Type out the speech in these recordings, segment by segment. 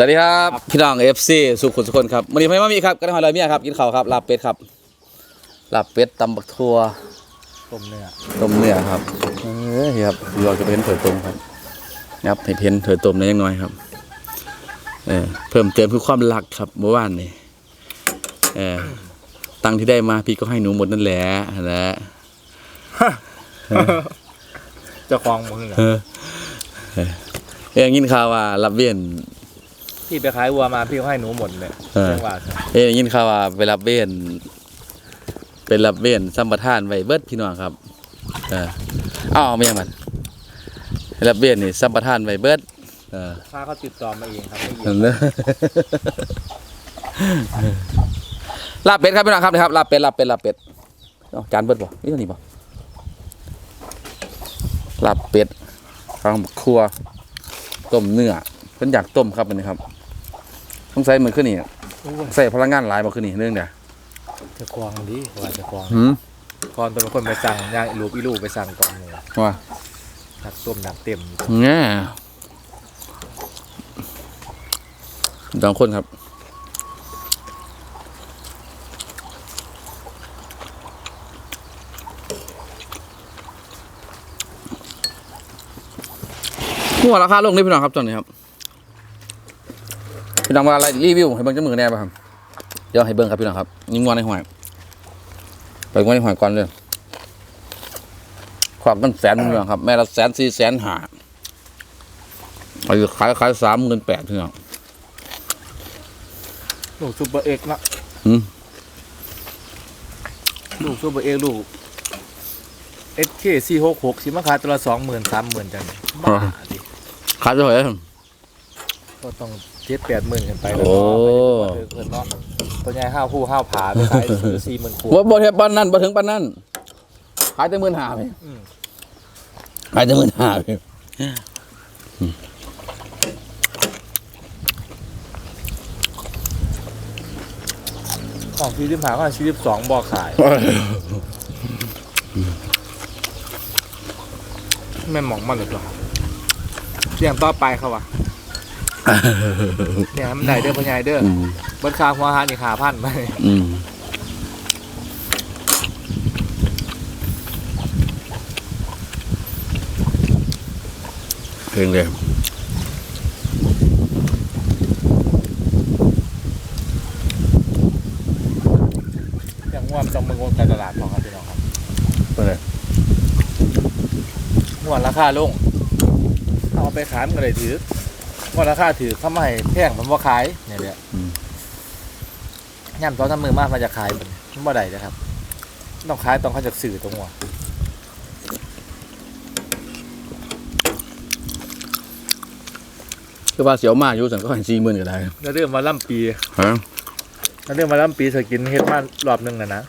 สวัสดีครับพี่น้องเอฟซีสุขุมสุคนครับวันนี้พี่มามีครับกันหอยลอยเมียครับกินข้าวครับลาบเป็ดครับลาบเป็ดตำบักทั่วต้มเนื้อต้มเนื้อครับเอ้ยครับเราจะเป็นเผยต้มครับนะครับให้เพ้นเผยต้มได้ยังน้อยครับเออเพิ่มเติมคือความรักครับเมื่อวานนี่เออตังค์ที่ได้มาพี่ก็ให้หนูหมดนั่นแหละนะเจ้าของมือเออเออเอ้ยยินข่าวว่ารับเวียน พี่ไปขายวัวมาพี่ก็ให้หนูหมดเลยเออ จังหวะเอ้ยยินข่าวว่าไปรับเวียนไปรับเวียนสัมปทานไว้เบิดพี่น้องครับ เอออ้าวไม่ยังมันไปรับเวียนนี่สัมปทานไว้เบิดเออถ้าเขาติดต่อมาเองครับไม่เกี่ยนั่วนเลยลาบเป็ดครับพี่น้องครับนะครับลาบเป็ดลาบเป็ดลาบเป็ดเอาจานเบิดบ่นี่เท่านี้บ่ลาบเป็ดข้างครัวต้มเนื้อเพิ่นอยากต้มครับอันนี้ครับต้อ งใส่มือขึ้นนี่โอ้ยใส่พลังงานหลายบ่ขึ้นนี่เรื่องเดียวเจ้าของดีว่าเจ้าของหืมก่อนเป็นคนไปสั่งย่างอีลูกอีลูกไปสั่งก่อนเลยว่านักต้มนักเต็มแง่สองคนครับหัวราคาลงนี่พี่น้องครับตอนนี้ครับ พี่น้องว่าอะไรรีวิวให้เบิ่งจังมือแน่ป่ะครับเดี๋ยวให้เบิ่งครับพี่น้องครับยิงงวนในหอยไปงวนในหอยก่อนเลยขวากกันแสนพี่น้องครับ แม่ละแสนสี่แสนห้าไปขายขายสามเงินแปดพี่น้องลูกซูเปอร์เอ็กซ์นะหืมลูกซูเปอร์เอ็กซ์ลูกเอสเคสี่หกหกสิมาขายตัวละสองหมื่นสามหมื่นจังบ้าดิขายเท่าไหร่ครับก็ต้อง เจ็ดแปดหมื่นกันไปโอ้แล้วเนาะไปเพิ่นเนาะตัวใหญ่ห้าวคู่ห้าวผาไปขายสี่หมื่นคู่บ่บ่เทปปานนั้นบ่ถึงปานนั้นขายแต่หมื่นห้าไปอืมขายแต่หมื่นห้าไปของสี่สิบห้าก็สี่สิบสองบอกขายแม่นหมองมันหรือเปล่าเสียงต่อไปเขาวะ เนี่ยมันได้เด้อพ่อใหญ่เด้ออืมเบิดค่าหัวอาหารอีกหาพันไปอืมเพลงเลยอย่างง่วงต้องมึงงการตลาดของครับพี่น้องครับไปเลยง่วงราคาลงเอาไปขายมันก็เลยถือง่ วงราคาถือทำไมแพงมันว่าขายเนี่ยเนี่ยย่ำตอนทำมือมากมันจะขายมันมันบ่ได้นะครับ ต้องขายต้องเขาจะสื่อตรงหัวคือว่าเสียวมากอยู่สันก็ให้สี่หมื่นก็ได้แล้วเรื่องมาล่ำปีฮะแล้วเรื่องมาล่ำปีเธอกินเฮ็ดมารอบหนึงนะนะ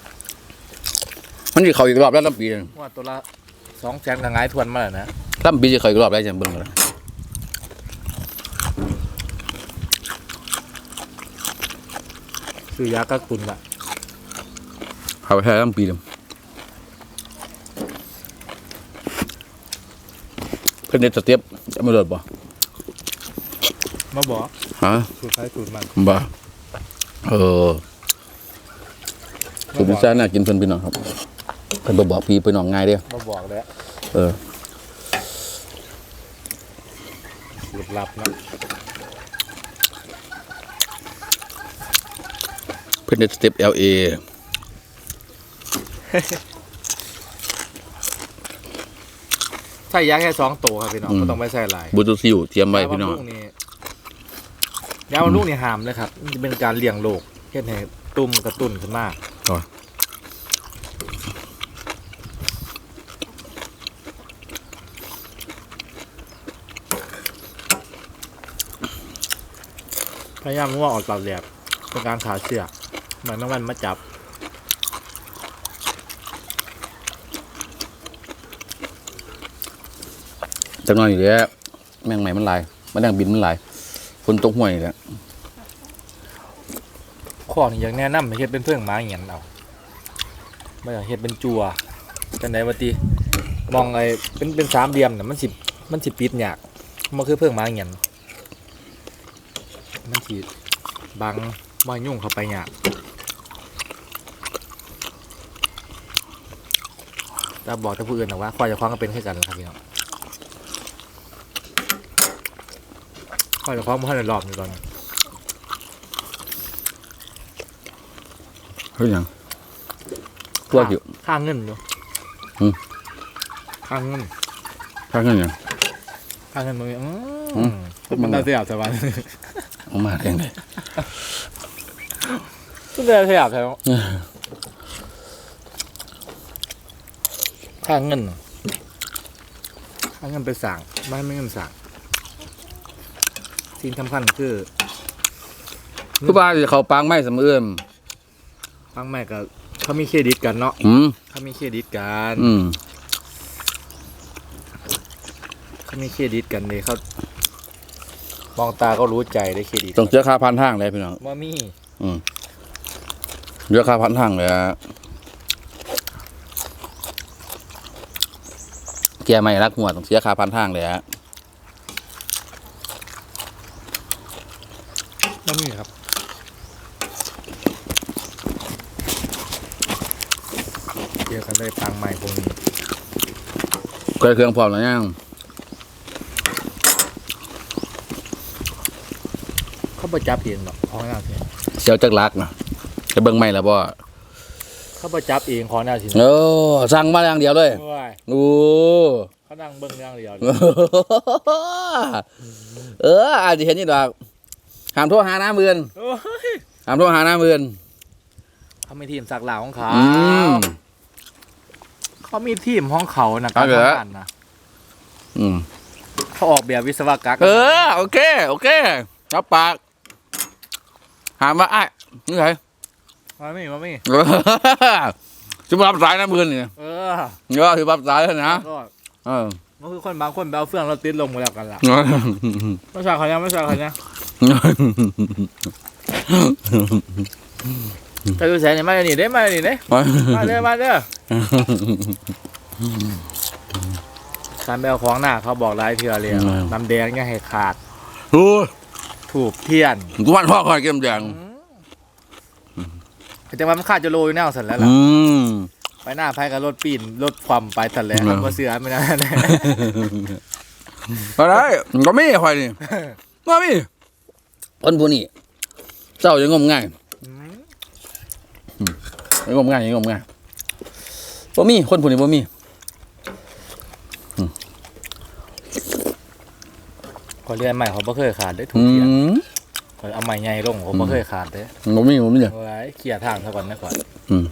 มันจะเขาอีกรอบแล้วลำปีหนึ่งว่าตัวละสองแสนกับงายทวนมาแล้วนะลำปีจะเขาอีกรอบแล้วจะเบิ่งกัน ซื้อยากักตุนละเขาไปแค่ลำปีเดียวเพิ่นเด็ดสเตียบจะไม่เลิศบ่มาบอกฮะสูตรใช้สูตรมันบ่เออคุณพิซซ่าน่ากินเพิ่นพี่น้องครับเพิ่นบ่บอกพี่พี่น้องง่ายเด้อมาบอกแล้วเออสูตรลับนะ เพิ่นเด็ดสเต็ป LA ใส่ยาแค่สองตัวครับพี่น้องอืมไม่ต้องไปใส่หลายบูตูซิวเตรียมไว้พี่น้องยาบำรุนี่ยาบำรุงนี่ห้ามเลยครับมันจะเป็นการเลี้ยงโรคเฮ็ดให้ตุ่มกระตุ้นขึ้นมาอ๋อพยายามง่วงออกตลอดแหลกเป็นการขาเชือกเหมือนแมงวันมาจับจังน้อยอยู่แล้วแมงใหม่มันหลายมันแดงบินมันหลายฝนตกห่วยนี่แหละข้อนี้อย่างแนะนำให้เฮ็ดเป็นเพื่องหมาเงียนเอาไม่อยากเฮ็ดเป็นจัวจังไดวะติมองไอ้เป็นเป็นสามเหลี่ยมน่ะมันสิมันสิปิดยากมันคือเพื่องหมาเงียนมันฉีดบังบ่ให้ยุ่งเข้าไปเนี่ยาก แต่บอกแต่ผู้อื่นนะว่าควายจะคว้างก็เป็นแค่กันนะครับพี่น้องควายจะคว้างมาให้ในรอบนี้ก่อนเฮ้ยหยังพวกอยู่ค่าเงินอยู่อืมค่าเงินข้างกันหยังค่าเงินมันอือืมมมันได้เสียบใช่ไหมออกมาเองเลยมันได้เสียบใช่ไหม ค่าเงินค่าเงินไปสั่งไม่ให้ไม่เงินสั่งสิ่งสำคัญคือคือบ้านจะเขาปางไม้สำเอื้อมฟังแม่ก็เขามีเครดิตกันเนาะอืมเขามีเครดิตกันอืมเขามีเครดิตกันเลยเขามองตาก็รู้ใจได้เครดิตต้องเจอค่าพันทางเลยพี่น้องว่ามีอืมเจอค่าพันทางเลยอะ แกไม่รักหัวต้องเสียค่าพันทางเลยฮะว่ามีครับเจอกันได้ตังใหม่พวกนี้เคยเครื่องพร้อมแล้วยังเขาประจับเองหรอกของหน้าที่เสียวจักรักนะจะเบิ่งไม่ละบ่เขาประจับเองของหน้าที่โอ้สั่งมาอย่างเดียวเลยโอ้ย โอ้เขานั่งเบิ้งเรื่องเดียวเลยเอออาจจะเห็นนี่ดอกห้ามโทรหาน้ำเบือนโอ้ยห้ามโทรหาน้ำเบือนเขามีทีมสักหลาของเขาอืม เขามีทีมของเขานะการเอาเหรอทำงานนะอืมเขาออกแบบวิศวกรรมเออโอเค โอเครับปากหามว่าไอ้ายนี่ไงมาไม่มาไม่จะ มารับสายน้ำเบือนนี่เออเออถือรับสายแล้วนะก็เออก็คือคนบางคนไปเอาเฟื่องเราติดลงมาแล้วกันล่ะไม่ใช่เขาเนี่ยไม่ใช่เขาเนี่ยแต่ดูแสนเนี่ยมาเดี๋ยวนี่ได้มาเดี๋ยวนี่ได้มาเด้อมาเด้อการไปเอาของหน้าเขาบอกหลายเทื่อเลยอะน้ำแดงเนี่ยให้ขาดโอ้ยถูกเทียนกูวันพ่อคอยเกมแดงแต่ว่ามันขาดจะโรยแนวสันแล้วล่ะอืม ไปหน้าไพ่กับรถปีนรถความไปสันแล้วอืมก็เสือไม่ได้อะไรก็ไม่คอยนี่ก็ไม่คนผู้นี้เจ้ายังงมง่ายยังงมง่ายยังงมง่ายบ่มีคนผู้นี้บ่มีก็เรียนใหม่เขาบ่เคยขาดได้ถูอืกเทียนมข้อยเอาใหม่ใหญ่ลงผมบ่เคยขาดเด้บ่มีบ่มีเลยเอาไว้เคลียร์ทางซะก่อนนะก่อน อืม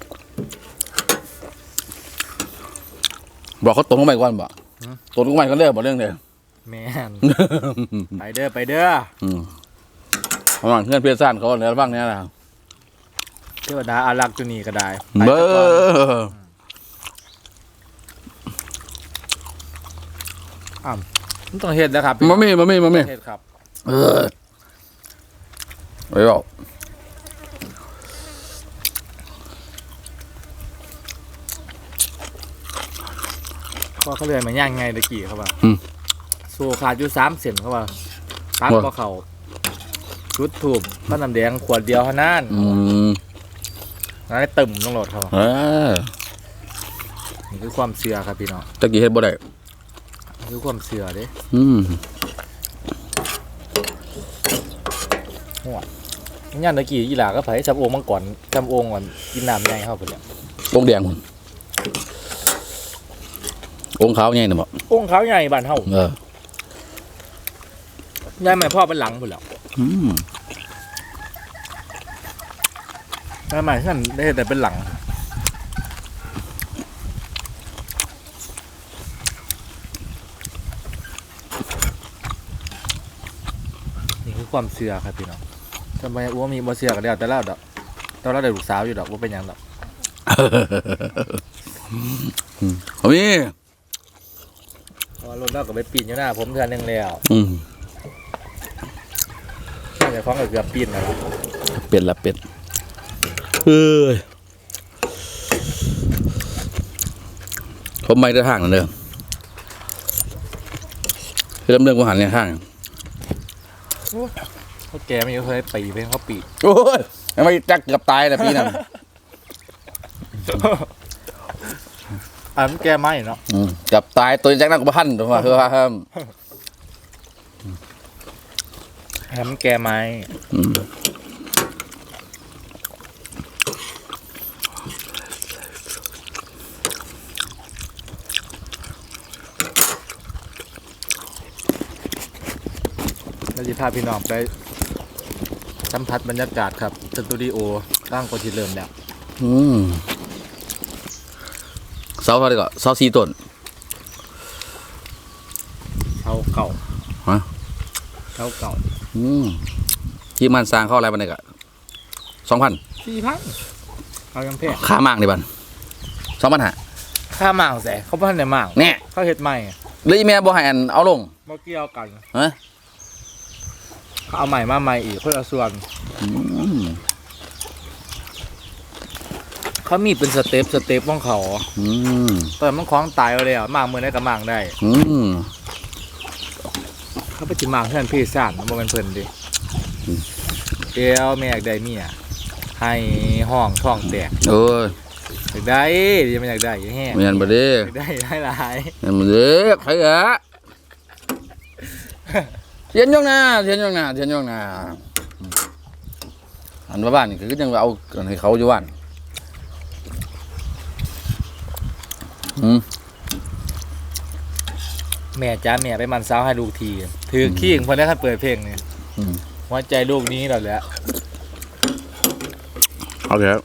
บอกเขาตรงลงไปก่อนบ่ตรงลงไปก็เลิกบ่เรื่องเดียวแม่นไปเด้อไปเด้ออืมระหว่างเพื่อนเพื่อนซ่านเขาเนี่ยระวังเนี่ยนะเทวดาอารักษ์จุนีก็ได้ไปเบ้ซะก่อนอมันต้องเฮ็ดนะครับมามีมามีมามีเฮ็ดครับ เออไปบอก ก็เขาเรียนมาย่างไงตะกี้เขาว่าโซขาดอยู่สามเซนเขาว่าตัดบ่เข้าชุดถูกก็น้ำแดงขวดเดียวเท่านั้นอืมนั่นได้ตึมต้องโหลดเขาว่าเออนี่คือความเชื่อครับพี่น้องตะกี้เฮ็ดบ่ได้นี่คือความเชื่อเด้อืมย่านตะกี้อีหลาก็ไผจับโอ่งมังกรจับโอ่งก่อนกินน้ำใหญ่เข้าไปแล้ววงแดงคุณ องค์ขาวใหญ่น่ะบ่โอ่งเขาใหญ่บ้านเฮาเออใหญ่แม่พ่อเป็นหลังพุ่นแล้วอืมแม่ใหม่ท่านได้แต่เป็นหลังนี่คือความเชื่อครับพี่น้องทำไมอ้วมีบ่เชื่อกันแล้วแต่แล้วดอกตอนเราได้ลูกสาวอยู่ดอกว่าเป็นหยังดอกเอามีเพ ราะว่ารถเราก็ไปปีนอยู่หน้าผมเทือนหนึงแล้วอืมน่าจะคล้องกับเกือบปีนแล้วล่ะเป็ดละเป็ดเอ้ยผมไม่ได้ทางนั่นเด้อเริ่มเรื่องกูหันเนี่ยทาง เขาแกไม่เคยปีเพลงเขาปีโอ้ยทำไมจักเกือบตายแล้วพี่นั่น อันนั้นแกไม่เนาะอืมเกือบตายตัวแจ็คนั่นก็พันตัวมาคือว่าห้ามแฮมนแกไม่อืมเราจะพาพี่น้องไปสัมผัสบรรยากาศครับสตูดิโอตั้งกว่าที่เริ่มแล้ว อืม เสาเท่าไหร่ก็เสาสี่ต้นเท้าเก่าฮะเท้าเก่าอืมที่มันสร้างเข้าอะไรบันไดกะสองพันสี่พันเขายังแพงค่ามากเลยบันสองพันหาค่าหมางแสเขาพันในหมางแน่เขาเฮ็ดใหม่เลยแม่บ่ให้อันเอาลงเมื่อกี้เอากันฮะเขาเอาใหม่มาใหม่อีกคนละส่วนอืม เขามีเป็นสเต็ปสเต็ปของเขาอืมตอนมันคล้องตายเอาเลยอะหมางมือได้กับหมางได้ อืมเขาไปจิหมางเพื่อนพี่ซ่านมันบ่เป็นเพิ่นดิอืมเอวแม่อยากได้เมียให้ห้องท้องแตกโอ้ยอยากได้ยังไม่อยากได้ยังแห้งเมียนบ่เด้อยากได้ได้หลายเมียนบ่เด้ใครอะเทียนยงนาเทียนยงนาเทียนยงนาอืมอันว่าบ้านนี่คือยังว่าเอาอันให้เขาอยู่บ้านอืม แม่จ้าแม่ไปมันเซ้าให้ลูกที ถือขี้งเพิ่นได้คันเปิดเพลงนี่อืมหัวใจลูกนี้แล้วแหละเอาเถอะ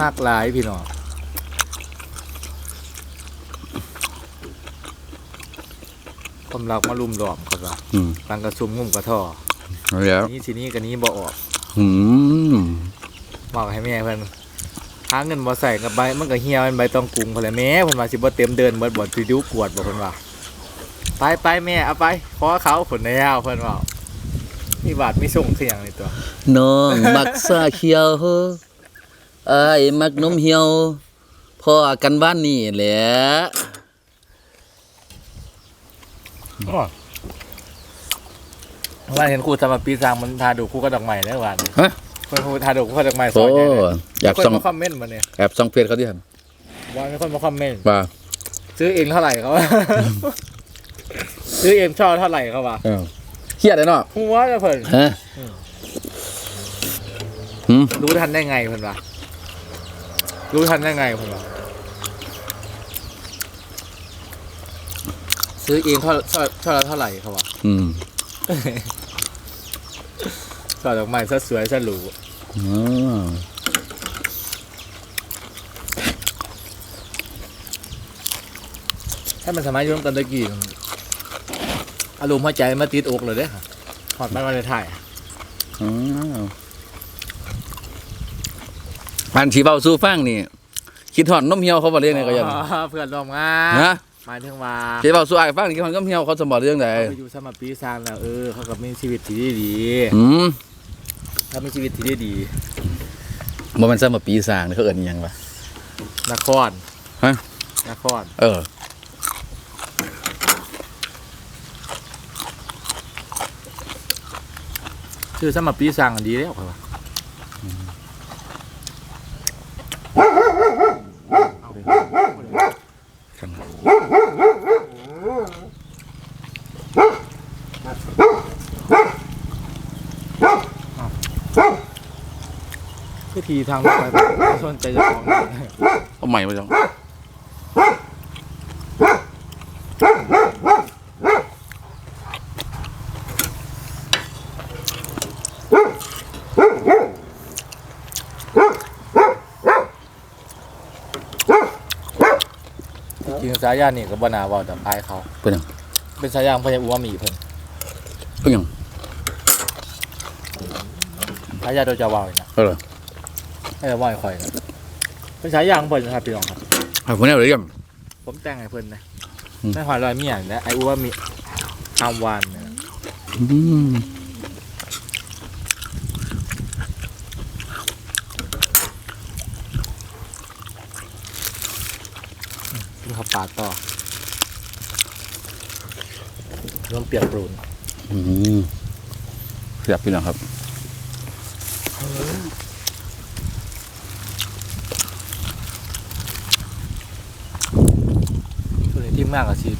มากหลายพี่น้องความรักมาลุมหลอมเขาก็อืมตังกระซุมงุ่มกระท่อเอาเถอะนี่ทีนี้กันนี้บ่ออก อืมบอกให้แม่เพิ่น หาเงินบ่ใส่กับใบมันก็เหี่ยวเป็นใบตองกรุงพุ่นแหละแม่เพิ่นว่าสิบ่เต็มเดินเบิดบ่สิดูกวดบ่เพิ่นว่าไปไปแม่เอาไปขอเขาผลในยาวเพิ่นว่ามีบาทมีส่งคือหยังนี่ตัวน้องมักซาเขียวไอ้ายมักนมเหี่ยวพ่อกันบ้านนี่แหละว่าเห็นครูสมัครปีสร้างมันทาดูคู่กับดอกไม้แล้วหวานฮะ เพิ่นครูทาดูคู่กับดอกไม้สอโอ้นใหญ่เลยอยากคนส่องมาคอมเมนต์มาเนี่ยแอบส่องเฟซเขาดิครับว่ามีคนมาคอมเมนต์ว่าซื้อเองเท่าไหร่เขาว่าซื้อเองชอบเท่าไหร่เขาว่าเออเครียดเลยเนาะหัวจะเพิ่นฮะหืมรู้ทันได้ไงเพิ่นว่ารู้ทันได้ไงเพิ่นว่าซื้อเองเท่าเท่าเท่าเท่าไหร่เขาว่าอืม สอดดอกไม้ซะสวยซะหรูอ๋อถ้ามันสามารถอยุ่ร่วมกันตะกี้มันอารมณ์หัวใจมาติดอกเลยเด้อค่ะหอดไปมาในถ่ายอ๋อพันชีเบาสู้ฟังนี่คิดถอนนมเหี่ยวเขาบอกเรื่องไหนก็ยังอ๋อเพื่อนร่วมงาฮะนหมายถึงว่าคิดเบาสู้ไอ้ฟังนี่คิดถอนนมเหี่ยวเขาสมบอกเรื่องไหนเขาไปอยู่สมัครปีซานแล้วเออเขากับมีชีวิตที่ดีอืม ๆเขามีชีวิตที่ดีบ่แมันซ้ำมาปีสร้างนี่เขาเอิ้นอิหยังวะๆนครฮะ นครเออ ชื่อสมัครปีซานอันดีแล้วครับ พิธีทางรถไฟฟ้าสนใจจะของเอาใหม่มาจังจริงสายยานี่กับบนาเว่าแต่อายเขา เป็นหยังเป็นสายยางพญาอูมามีเพิ่นเป็นหยังสายยาโดยจะเว่าอีกนะเออ ให้เราเว่าให้คอยนะเป็นสายยางเพิ่นนะครับพี่น้องครับเอาคนนี้เอาเลยยัง ผมแต่งให้เพิ่นนะอืม ไม่หอยลอยเมียนและไออูว่ามีฮามวานเนี่ยอืมกินข้าวปลาต่อรวมเปียกปรูนอืมเสียบพี่น้องครับ ส่วนในที มงานก็สิ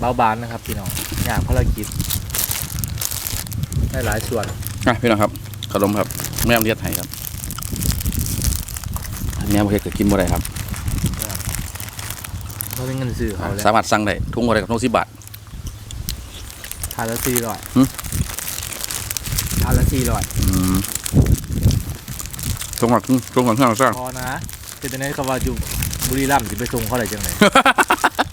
เบาบานนะครับพี่น้องอยากภารกิจได้หลายส่วนอะพี่น้องครับขนมครับแม่เลียดไห้ครับแม่ประเทศก็กินบ่ได้ครับเราเป็นเงินซื้อเขาแล้วสามารถสั่งได้ทุ่งบ่ได้กับทุ่งสิบบาททานละสี่ร้อยหึทานละสี่ร้อยอืมทุ่งหักทุ่งหักเครื่องสร้างพอนะเป็นแต่ในคำว่าอยู่บุรีรัมย์จะไปส่งเขาได้จังไหนมา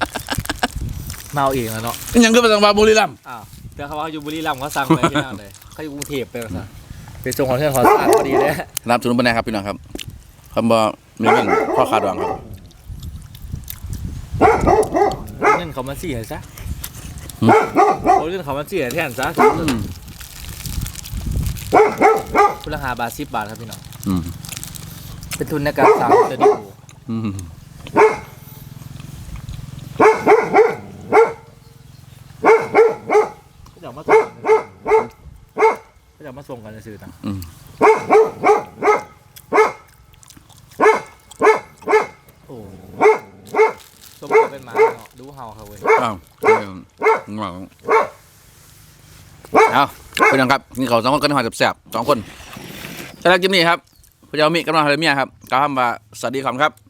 เอาเองแล้วเนาะยังก็ไปสังบาบุรีรัมย์อ้าวแต่เขาว่าอยู่บุรีรัมย์เขาสั่งไปที่นั่นเลยเขาอยู่กรุงเทพไปภาษาไปส่งของเพื่อนขอสะอาดพอดีเลยรับจุนบันไดครับพี่น้องครับคำว่ามีเงินพ่อขาดวงครับเงินเขามาสี่ให้ซะหืมเอาเงินเขามาสี่ให้แทนซะอืมคุณราคาบาทสิบบาทครับพี่น้องอืมเป็นทุนในการสั่งเตอร์ดิโอ อืม เขาจะเอามาส่งกันเขาจะเอามา ส่งกันในสื่อต่างอืมโอ้สมกับเป็นหมาเนาะดูเห่าครับเว้ยอ้าวเอองงเอาพี่น้องครับนี่เขาสองคนกันหอยแสบๆสองคนสำหรับคลิปนี้ครับพระเจ้ามีกำลังเฮลเมียครับกล่าวคำว่าสวัสดีครับ